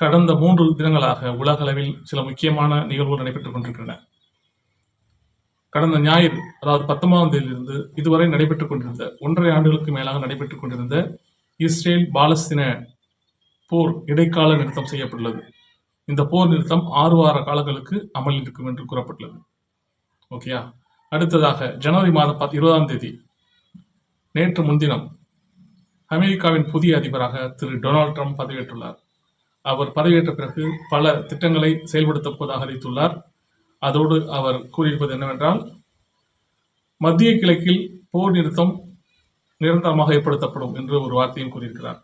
கடந்த மூன்று தினங்களாக உலகளவில் சில முக்கியமான நிகழ்வுகள் நடைபெற்றுக் கொண்டிருக்கின்றன. கடந்த ஞாயிறு அதாவது பத்தொன்பதாம் தேதியிலிருந்து இதுவரை நடைபெற்றுக் கொண்டிருந்த ஒன்றரை ஆண்டுகளுக்கு மேலாக நடைபெற்றுக் கொண்டிருந்த இஸ்ரேல் பாலஸ்தீன போர் இடைக்கால நிறுத்தம் செய்யப்பட்டுள்ளது. இந்த போர் நிறுத்தம் ஆறு வார காலங்களுக்கு அமல் இருக்கும் என்று கூறப்பட்டுள்ளது. ஓகேயா? அடுத்ததாக ஜனவரி மாதம் பத் இருபதாம் தேதி நேற்று முன்தினம் அமெரிக்காவின் புதிய அதிபராக திரு டொனால்ட் ட்ரம்ப் பதவியேற்றுள்ளார். அவர் பதவியேற்ற பிறகு பல திட்டங்களை செயல்படுத்தப் போவதாக அறிவித்துள்ளார். அதோடு அவர் கூறியிருப்பது என்னவென்றால் மத்திய கிழக்கில் போர் நிறுத்தம் நிரந்தரமாக ஏற்படுத்தப்படும் என்று ஒரு வார்த்தையும் கூறியிருக்கிறார்.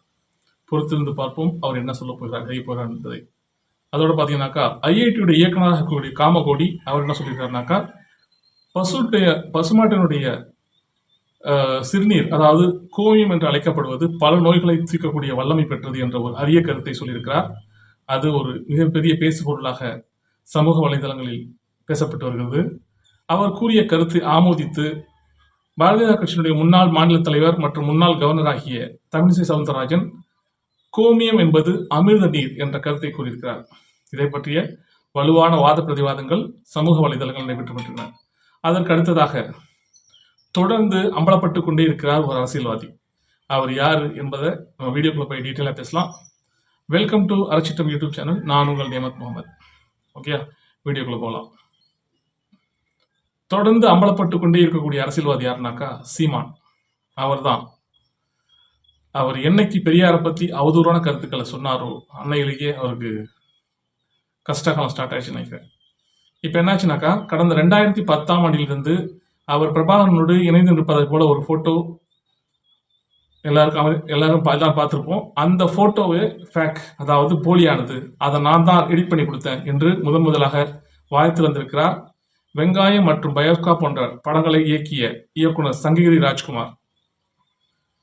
பொறுத்திருந்து பார்ப்போம் அவர் என்ன சொல்ல போகிறார் செய்ய போகிறார் என்பதை. அதோட பார்த்தீங்கன்னாக்கா ஐஐடியுடைய இயக்குநராக இருக்கக்கூடிய காமகோடி அவர் என்ன சொல்லியிருக்காருனாக்கா பசுடைய பசுமாட்டினுடைய சிறுநீர் அதாவது கோமியம் என்று அழைக்கப்படுவது பல நோய்களை தீர்க்கக்கூடிய வல்லமை பெற்றது என்ற ஒரு அரிய கருத்தை சொல்லியிருக்கிறார். அது ஒரு மிகப்பெரிய பேசுபொருளாக சமூக வலைதளங்களில் பேசப்பட்டு வருகிறது. அவர் கூறிய கருத்தை ஆமோதித்து பாரதிய கட்சியினுடைய முன்னாள் மாநில தலைவர் மற்றும் முன்னாள் கவர்னர் ஆகிய தமிழிசை சவுந்தரராஜன் கோமியம் என்பது அமிர்த நீர் என்ற கருத்தை கூறியிருக்கிறார். இதை பற்றிய வலுவான வாத பிரதிவாதங்கள் சமூக வலைதளங்கள் நடைபெற்று வருகின்றன. அதற்கு அடுத்ததாக தொடர்ந்து அம்பலப்பட்டு கொண்டே இருக்கிறார் ஒரு அரசியல்வாதி. அவர் யார் என்பதை நம்ம வீடியோக்குள்ள போய் டீட்டெயிலாக பேசலாம். வெல்கம் டு அரசிட்டம் யூடியூப் சேனல் நான் உங்கள் நியமத் முகமது ஓகே வீடியோக்குள்ள போகலாம் தொடர்ந்து அம்பலப்பட்டு கொண்டே இருக்கக்கூடிய அரசியல்வாதி யாருனாக்கா சீமான். அவர்தான். அவர் என்னைக்கு பெரியாரை பற்றி அவதூறான கருத்துக்களை சொன்னாரோ அன்னையிலேயே அவருக்கு கஷ்டகாலம் ஸ்டார்ட் ஆயிடுச்சு நினைக்கிறேன். இப்போ என்னாச்சுனாக்கா கடந்த ரெண்டாயிரத்தி பத்தாம் ஆண்டிலிருந்து அவர் பிரபாகரனோடு இணைந்து நிற்பதை போல ஒரு ஃபோட்டோ எல்லாருக்கும் எல்லாரும் தான் பார்த்துருப்போம். அந்த ஃபோட்டோவே ஃபேக் அதாவது போலியானது. அதை நான் தான் எடிட் பண்ணி கொடுத்தேன் என்று முதன் முதலாக வாய் திறந்திருக்கிறார் வெங்காயம் மற்றும் பயோஸ்கா போன்ற படங்களை இயக்கிய இயக்குனர் சங்ககிரி ராஜ்குமார்.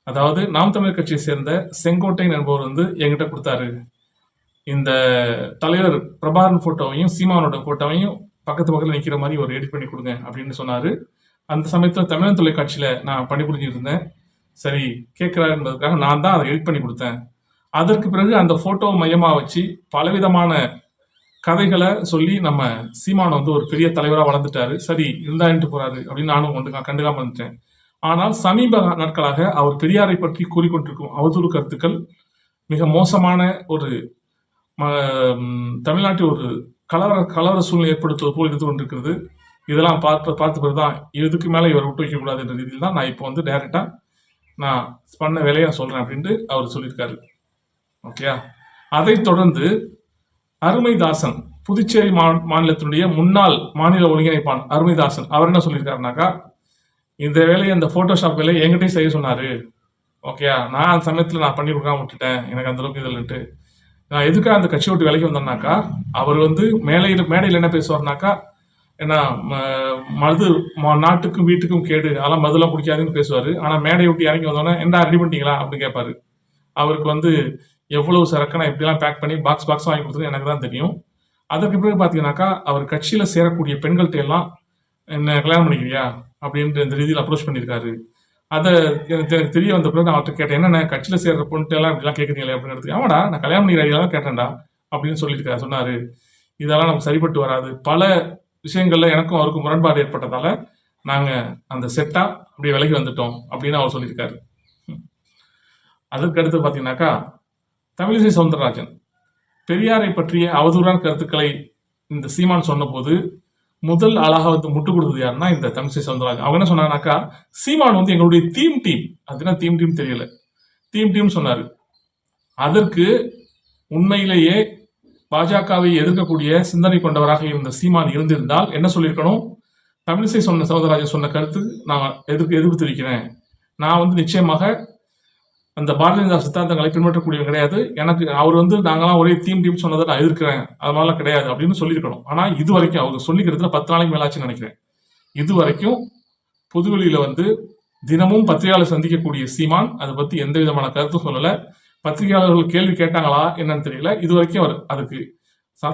அதாவது நாம் தமிழர் கட்சியை சேர்ந்த செங்கோட்டையன் என்பவர் வந்து என்கிட்ட கொடுத்தாரு. இந்த தலைவர் பிரபாகரன் ஃபோட்டோவையும் சீமானோட ஃபோட்டோவையும் பக்கத்து பக்கத்தில் நிற்கிற மாதிரி ஒரு எடிட் பண்ணி கொடுங்க அப்படின்னு சொன்னார். அந்த சமயத்தில் தமிழன் தொலைக்காட்சியில் நான் பணிபுரிஞ்சிட்டு இருந்தேன். சரி கேட்குறாரு என்பதற்காக நான் தான் அதை எடிட் பண்ணி கொடுத்தேன். அதற்கு பிறகு அந்த ஃபோட்டோவை மையமாக வச்சு பலவிதமான கதைகளை சொல்லி நம்ம சீமான் வந்து ஒரு பெரிய தலைவராக வளர்ந்துட்டாரு. சரி இருந்தான்ட்டு போறாரு அப்படின்னு நானும் ஒன்று கண்டுக்காம இருந்துட்டேன். ஆனால் சமீப நாட்களாக அவர் பெரியாரை பற்றி கூறிக்கொண்டிருக்கும் அவதூறு கருத்துக்கள் மிக மோசமான ஒரு ம- தமிழ்நாட்டில் ஒரு கலவர கலவர சூழ்நிலை ஏற்படுத்துவது போல் இருந்து கொண்டிருக்கிறது. இதெல்லாம் பார்த்து பார்த்து பிறகு தான் இதுக்கு மேலே இவர் விட்டு வைக்கக்கூடாது என்ற ரீதியில் தான் நான் இப்போ வந்து டைரெக்டாக நான் பண்ண வேலையை சொல்கிறேன் அப்படின்ட்டு அவர் சொல்லியிருக்காரு. ஓகேயா அதைத் தொடர்ந்து அருமைதாசன் புதுச்சேரி மா மாநிலத்தினுடைய முன்னாள் மாநில ஒருங்கிணைப்பான் அருமைதாசன் அவர் என்ன சொல்லியிருக்காருனாக்கா இந்த வேலையை அந்த ஃபோட்டோஷாப் வேலையை என்கிட்டயும் செய்ய சொன்னார். ஓகேயா நான் அந்த சமயத்தில் நான் பண்ணி கொடுக்காம விட்டுட்டேன். எனக்கு அந்த அளவுக்கு இதில்ட்டு நான் எதுக்காக அந்த கட்சி விட்டு வேலைக்கு வந்தேன்னாக்கா அவர் வந்து மேலையில் மேடையில் என்ன பேசுவார்னாக்கா என்ன ம- மது நாட்டுக்கும் வீட்டுக்கும் கேடு. அதெல்லாம் மதுலாம் பிடிக்காதுன்னு பேசுவார். ஆனால் மேடையை விட்டு இறங்கி வந்தோடனே என்ன ரெடி பண்ணிட்டீங்களா? அப்படின்னு கேட்பாரு. அவருக்கு வந்து எவ்வளவு சரக்கு நான் இப்படிலாம் பேக் பண்ணி பாக்ஸ் பாக்ஸ் வாங்கி கொடுத்தது எனக்கு தான் தெரியும். அதற்கு பிறகு பார்த்தீங்கன்னாக்கா அவர் கட்சியில் சேரக்கூடிய பெண்கள்கிட்ட எல்லாம் என்ன கல்யாணம் பண்ணிக்கிறியா? அப்படின்ற இந்த ரீதியில் அப்ரோச் பண்ணியிருக்காரு. அதை எனக்கு தெரிய வந்த பிறகு நான் அவர்கிட்ட கேட்டேன் என்னென்ன கட்சியில் சேர்ற பொண்ணுட்டு எல்லாம் இப்படிலாம் கேட்குறீங்களே அப்படின்னு எடுத்து ஆமாடா நான் கல்யாணம் பண்ணிக்கிற ஐடியா தான் கேட்டேன்டா. அப்படின்னு சொல்லியிருக்காரு சொன்னார். இதெல்லாம் நமக்கு சரிப்பட்டு வராது. பல விஷயங்களில் எனக்கும் அவருக்கும் முரண்பாடு ஏற்பட்டதால நாங்கள் அந்த செட்டாக அப்படியே விலகி வந்துட்டோம் அப்படின்னு அவர் சொல்லியிருக்காரு. ம். அதற்கு அடுத்து பார்த்தீங்கன்னாக்கா தமிழிசை சவுந்தரராஜன் பெரியாரை பற்றிய அவதூறான கருத்துக்களை இந்த சீமான் சொன்னபோது முதல் ஆளாக வந்து முட்டு கொடுத்தது யாருன்னா இந்த தமிழிசை சவுந்தரராஜன். அவங்க என்ன சொன்னாங்கன்னாக்கா சீமான் வந்து எங்களுடைய தீம் டீம் அதுனா தீம் டீம் தெரியல. தீம் டீம் சொன்னார். அதற்கு உண்மையிலேயே பாஜகவை எதிர்க்கக்கூடிய சிந்தனை கொண்டவராக இருந்த சீமான் இருந்திருந்தால் என்ன சொல்லியிருக்கணும்? தமிழிசை சொன்ன சௌந்தரராஜன் சொன்ன கருத்து நான் எதிர்ப்பு எதிர்ப்பு தெரிவிக்கிறேன் நான் வந்து நிச்சயமாக அந்த பாரதிய ஜனதா சித்தாந்தங்களை பின்பற்றக்கூடியவன் கிடையாது. எனக்கு அவர் வந்து நாங்களாம் ஒரே தீம் டீம் சொன்னதை நான் எதிர்க்கிறேன். அது மாதிரிலாம் கிடையாது அப்படின்னு சொல்லியிருக்கணும். ஆனால் இது வரைக்கும் அவர் சொல்லிக்கிறதுல பத்து நாளைக்கு மேலாச்சுன்னு நினைக்கிறேன். இது வரைக்கும் புதுவெளியில் வந்து தினமும் பத்திரிகையாளர் சந்திக்கக்கூடிய சீமான் அதை பற்றி எந்த விதமான கருத்தும் சொல்லலை. பத்திரிகையாளர்கள் கேள்வி கேட்டாங்களா என்னன்னு தெரியல. இது வரைக்கும் அவர் அதுக்கு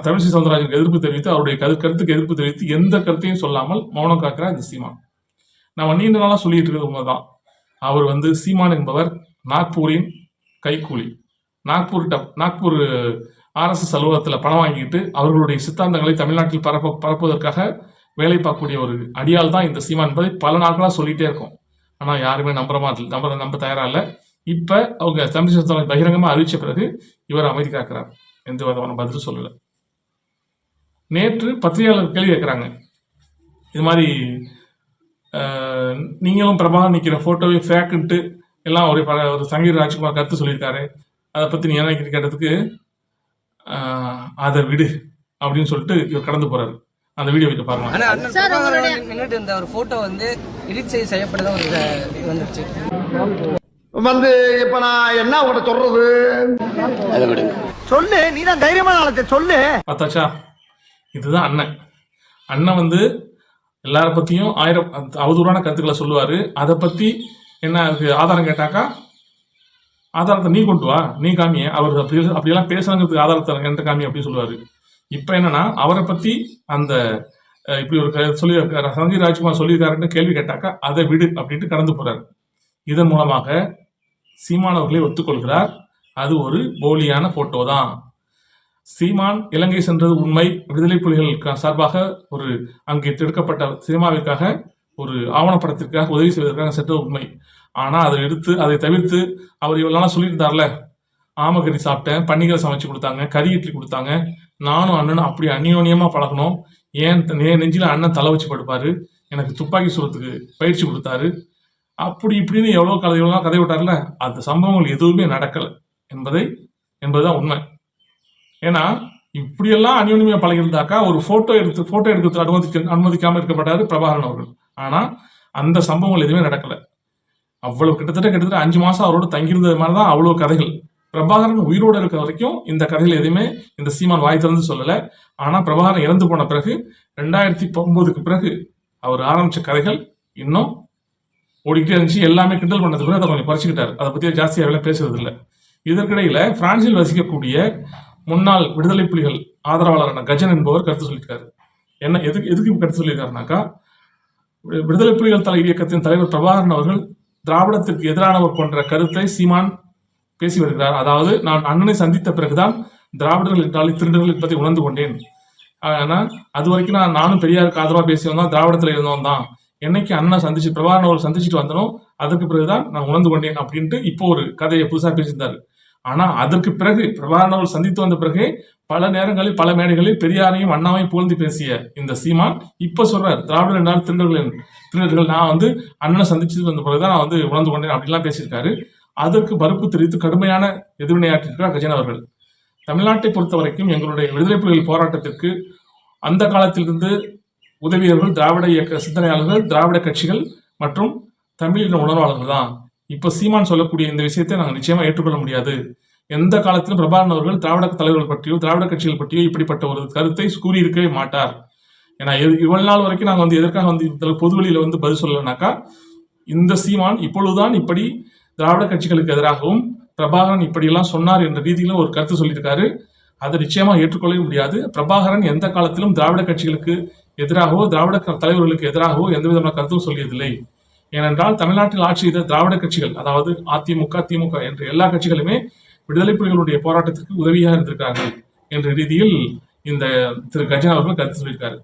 தமிழிசை சவுந்தரராஜனுக்கு எதிர்ப்பு தெரிவித்து அவருடைய கரு கருத்துக்கு எதிர்ப்பு தெரிவித்து எந்த கருத்தையும் சொல்லாமல் மௌனம் காக்கிறார் இந்த சீமான். நம்ம நீண்ட நாளாக சொல்லிட்டு இருக்கிறது உண்மைதான். அவர் வந்து சீமான் என்பவர் நாக்பூரின் கைக்கூலி. நாக்பூர் டப் நாக்பூர் ஆர்எஸ்எஸ் அலுவலகத்தில் பணம் வாங்கிட்டு அவர்களுடைய சித்தாந்தங்களை தமிழ்நாட்டில் பரப்ப பரப்புவதற்காக வேலை பார்க்கக்கூடிய ஒரு அடியால் தான் இந்த சீமான் என்பதை பல நாட்களாக சொல்லிகிட்டே இருக்கும். ஆனால் யாருமே நம்புற மாதிரி நம்ப நம்ப தயாராக இல்லை. இப்போ அவங்க தமிழ் சித்தாந்தம் பகிரங்கமாக அறிவிச்ச பிறகு இவர் அமைதி காக்கிறார் எந்த விதமான பதிலும் சொல்லலை. நேற்று பத்திரிகையாளர் கேள்வி கேட்குறாங்க. இது மாதிரி நீங்களும் பிரபாகர் நிற்கிற ஃபோட்டோவே ஃபேக்குன்ட்டு எல்லாம் ஒரு பல ஒரு சங்கீர் ராஜ்குமார் கருத்து சொல்லியிருக்காரு. அதை பற்றி நீ என்ன கேட்டதுக்கு அதை விடு அப்படின்னு சொல்லிட்டு இவர் கடந்து போறாரு. அந்த வீடியோ வீட்டு பாருங்க. இருந்த ஒரு போட்டோ வந்து எடிட் செய்ய செய்யப்பட்டதா ஒரு வந்துருச்சு. வந்து இப்ப நான் என்ன உங்கள்ட்ட சொல்றது? சொல்லு நீ தான் தைரியமான ஆளத்தை சொல்லு. பார்த்தாச்சா? இதுதான் அண்ணன். அண்ணன் வந்து எல்லார பற்றியும் ஆயிரம் அவதூறான கருத்துக்களை சொல்லுவார். அதை பற்றி என்ன அதுக்கு ஆதாரம் கேட்டாக்கா? ஆதாரத்தை நீ கொண்டு வா நீ காமிய. அவர் அப்படி அப்படியெல்லாம் பேசுறாங்கிறதுக்கு ஆதாரத்தை என்கிட்ட காமி அப்படின்னு சொல்லுவார். இப்போ என்னன்னா அவரை பற்றி அந்த இப்படி ஒரு க- சொல்லி சஞ்சய் ராஜ்குமார் சொல்லியிருக்காருன்னு கேள்வி கேட்டாக்கா அதை விடு அப்படின்ட்டு கடந்து போறாரு. இதன் மூலமாக சீமான் அவர்களை ஒத்துக்கொள்கிறார். அது ஒரு போலியான போட்டோ தான் சீமான் இலங்கை சென்றது உண்மை. விடுதலை புலிகள் சார்பாக ஒரு அங்கே எடுக்கப்பட்ட சினிமாவிற்காக ஒரு ஆவணப்படத்திற்காக உதவி செய்வதற்காக சென்றது உண்மை. ஆனால் அதை எடுத்து அதை தவிர்த்து அவர் இவ்வளோ நாளாக சொல்லியிருந்தார்ல ஆமக்கறி சாப்பிட்டேன் பன்னிகளை சமைச்சு கொடுத்தாங்க கறி இட்லி கொடுத்தாங்க நானும் அண்ணனும் அப்படி அந்யோன்யமாக பழகணும் ஏன் நெஞ்சில் அண்ணன் தலை வச்சு படுப்பார் எனக்கு துப்பாக்கி சுடுறதுக்கு பயிற்சி கொடுத்தாரு. அப்படி இப்படின்னு எவ்வளோ கதை எவ்வளோ கதை விட்டார்ல அந்த சம்பவங்கள் எதுவுமே நடக்கலை என்பதை என்பதுதான் உண்மை. ஏன்னா இப்படியெல்லாம் அந்யோன்யமா பழகிருந்தாக்கா ஒரு ஃபோட்டோ எடுத்து ஃபோட்டோ எடுக்கிறது அனுமதிக்க அனுமதிக்காமல் இருக்கப்பட்டாரு பிரபாகரன் அவர்கள். ஆனால் அந்த சம்பவங்கள் எதுவுமே நடக்கலை. அவ்வளவு கிட்டத்தட்ட கிட்டத்தட்ட அஞ்சு மாதம் அவரோட தங்கியிருந்தது மாதிரி தான் அவ்வளோ கதைகள். பிரபாகரன் உயிரோடு இருக்கிற வரைக்கும் இந்த கதைகள் எதுவுமே இந்த சீமான் வாய் திறந்து சொல்லலை. ஆனால் பிரபாகரன் இறந்து போன பிறகு ரெண்டாயிரத்தி ஒன்பதுக்கு பிறகு அவர் ஆரம்பித்த கதைகள் இன்னும் ஓடிக்கிட்டே இருந்துச்சு எல்லாமே கிண்டல் பண்ணது பிறகு அதை கொஞ்சம் குறைச்சிக்கிட்டார். அதை பற்றி ஜாஸ்தியாக பேசுறது இல்லை இதற்கிடையில் பிரான்சில் வசிக்கக்கூடிய முன்னாள் விடுதலை புலிகள் ஆதரவாளரான கஜன் என்பவர் கருத்து சொல்லியிருக்காரு. என்ன எதுக்கு எதுக்கு கருத்து சொல்லியிருக்காருனாக்கா விடுதலை புலிகள் தலை இயக்கத்தின் தலைவர் பிரபாகரன் அவர்கள் திராவிடத்திற்கு எதிரானவர் போன்ற கருத்தை சீமான் பேசி வருகிறார். அதாவது நான் அண்ணனை சந்தித்த பிறகுதான் திராவிடர்கள் என்றாலே திருடர்கள் என்பதை உணர்ந்து கொண்டேன். ஆனால் அது வரைக்கும் நான் நானும் பெரியாருக்கு ஆதரவாக பேசி வந்தோம் திராவிடத்தில் இருந்தவன் தான் என்னைக்கு அண்ணன் சந்திச்சு பிரபாகரன் அவர்கள் சந்திச்சுட்டு வந்தனோ அதற்கு பிறகுதான் நான் உணர்ந்து கொண்டேன் அப்படின்ட்டு இப்போ ஒரு கதையை புதுசாக பேசியிருந்தாரு ஆனா அதற்கு பிறகு பிரபாகரன் அவர்கள் சந்தித்து வந்த பிறகு பல நேரங்களில் பல மேடைகளில் பெரியாரையும் அண்ணாவையும் புகழ்ந்து பேசிய இந்த சீமான் இப்ப சொல்றார் திராவிடர் என்றால் திருடர்கள் என்று. திருடர்கள் நான் வந்து அண்ணனை சந்திச்சு வந்த பிறகுதான் நான் வந்து உணர்ந்து கொண்டேன் அப்படிலாம் பேசியிருக்காரு அதற்கு மறுப்பு தெரிவித்து கடுமையான எதிர்வினையாற்றிருக்கிறார் கஜன் அவர்கள் தமிழ்நாட்டை பொறுத்த வரைக்கும் எங்களுடைய விடுதலை புலிகள் போராட்டத்திற்கு அந்த காலத்திலிருந்து உதவியவர்கள் திராவிட இயக்க சிந்தனையாளர்கள் திராவிட கட்சிகள் மற்றும் தமிழின உணர்வாளர்கள் தான். இப்போ சீமான் சொல்லக்கூடிய இந்த விஷயத்தை நாங்கள் நிச்சயமாக ஏற்றுக்கொள்ள முடியாது. எந்த காலத்திலும் பிரபாகரன் அவர்கள் திராவிட தலைவர்கள் பற்றியோ திராவிட கட்சிகள் பற்றியோ இப்படிப்பட்ட ஒரு கருத்தை கூறியிருக்கவே மாட்டார். ஏன்னா இவ்வளவு நாள் வரைக்கும் நாங்கள் வந்து எதற்காக வந்து இந்த பொதுவெளியில் வந்து பதில் சொல்லலைனாக்கா இந்த சீமான் இப்பொழுதுதான் இப்படி திராவிட கட்சிகளுக்கு எதிராகவும் பிரபாகரன் இப்படியெல்லாம் சொன்னார் என்ற ரீதியிலும் ஒரு கருத்து சொல்லியிருக்காரு. அதை நிச்சயமாக ஏற்றுக்கொள்ளவே முடியாது. பிரபாகரன் எந்த காலத்திலும் திராவிட கட்சிகளுக்கு எதிராகவோ திராவிட க- தலைவர்களுக்கு எதிராகவோ எந்த விதமான கருத்தும் சொல்லியதில்லை. ஏனென்றால் தமிழ்நாட்டில் ஆட்சி செய்த திராவிட கட்சிகள் அதாவது அதிமுக திமுக என்ற எல்லா கட்சிகளுமே விடுதலை புலிகளுடைய போராட்டத்திற்கு உதவியாக இருந்திருக்கிறார்கள் என்ற ரீதியில் இந்த திரு கஜன் அவர்கள் கருத்து சொல்லியிருக்காரு.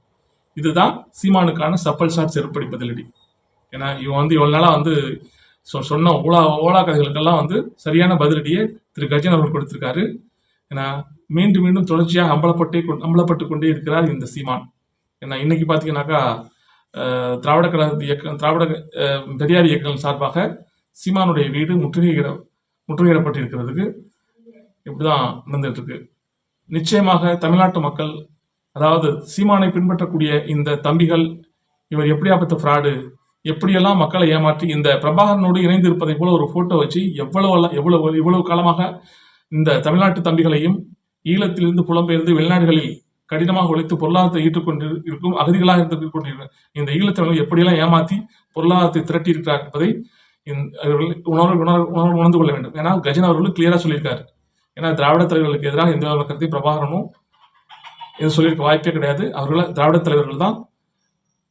இதுதான் சீமானுக்கான சப்பல் ஷாட் செருப்படி பதிலடி. ஏன்னா இவன் வந்து இவ்வளவு நாளாக வந்து சொ- சொன்ன ஓலா ஓலா கதைகளுக்கெல்லாம் வந்து சரியான பதிலடியை திரு கஜன் அவர்கள் கொடுத்திருக்காரு. ஏன்னா மீண்டும் மீண்டும் தொடர்ச்சியாக அம்பலப்பட்டே அம்பலப்பட்டு கொண்டே இருக்கிறார் இந்த சீமான். ஏன்னா இன்னைக்கு பார்த்தீங்கன்னாக்கா திராவிட கழக இயக்கம் திராவிட பெரியார் இயக்கங்கள் சார்பாக சீமானுடைய வீடு முற்றுகையிட முற்றுகையிடப்பட்டிருக்கிறதுக்கு இப்படிதான் நடந்துட்டு இருக்கு நிச்சயமாக தமிழ்நாட்டு மக்கள் அதாவது சீமானை பின்பற்றக்கூடிய இந்த தம்பிகள் இவர் எப்படியாப்பட்ட ஃப்ராடு எப்படியெல்லாம் மக்களை ஏமாற்றி இந்த பிரபாகரனோடு இணைந்து இருப்பதை போல ஒரு போட்டோ வச்சு எவ்வளவு எவ்வளவு இவ்வளவு காலமாக இந்த தமிழ்நாட்டு தம்பிகளையும் ஈழத்திலிருந்து புலம்பெயர்ந்து வெளிநாடுகளில் கடினமாக உழைத்து பொருளாதாரத்தை ஈட்டுக்கொண்டு இருக்கும் அகதிகளாக இருந்து கொண்டிருக்கிற இந்த ஈழத்தவர்கள் எப்படியெல்லாம் ஏமாற்றி பொருளாதாரத்தை திரட்டி இருக்கிறார் என்பதை இந்த- உணர்வு உணர்வு உணர்ந்து கொள்ள வேண்டும். ஏன்னா கஜன் அவர்களும் கிளியரா சொல்லியிருக்காரு. ஏன்னா திராவிட தலைவர்களுக்கு எதிராக இந்த கருத்தை கருத்தையும் பிரபாகரனும் இது சொல்லியிருக்க வாய்ப்பே கிடையாது. அவர்கள் திராவிட தலைவர்கள் தான்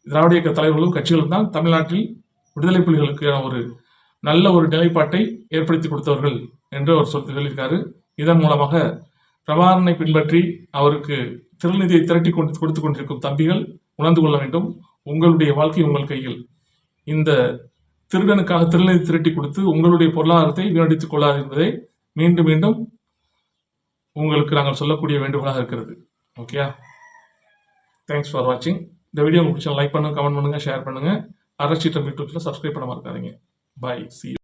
திராவிட இயக்க தலைவர்களும் கட்சிகளும் தான் தமிழ்நாட்டில் விடுதலை புலிகளுக்கு ஒரு நல்ல ஒரு நிலைப்பாட்டை ஏற்படுத்தி கொடுத்தவர்கள் என்று அவர் சொல்லி சொல்லியிருக்காரு. இதன் மூலமாக பிரபாகரனை பின்பற்றி அவருக்கு திருநிதியை திரட்டி கொண்டு கொடுத்து கொண்டிருக்கும் தம்பிகள் உணர்ந்து கொள்ள வேண்டும். உங்களுடைய வாழ்க்கை உங்கள் கையில். இந்த திருடனுக்காக திருநிதி திரட்டி கொடுத்து உங்களுடைய பொருளாதாரத்தை வீணடித்துக் கொள்ளாது என்பதை மீண்டும் மீண்டும் உங்களுக்கு நாங்கள் சொல்லக்கூடிய வேண்டுகோளாக இருக்கிறது. ஓகேயா தேங்க்ஸ் ஃபார் வாட்சிங் இந்த வீடியோ உங்களுக்கு பிடிச்சா லைக் பண்ணுங்கள் கமெண்ட் பண்ணுங்கள் ஷேர் பண்ணுங்கள் அரசிட்டம் யூடியூப்ல சப்ஸ்கிரைப் பண்ண மறக்காதீங்க. பாய் சி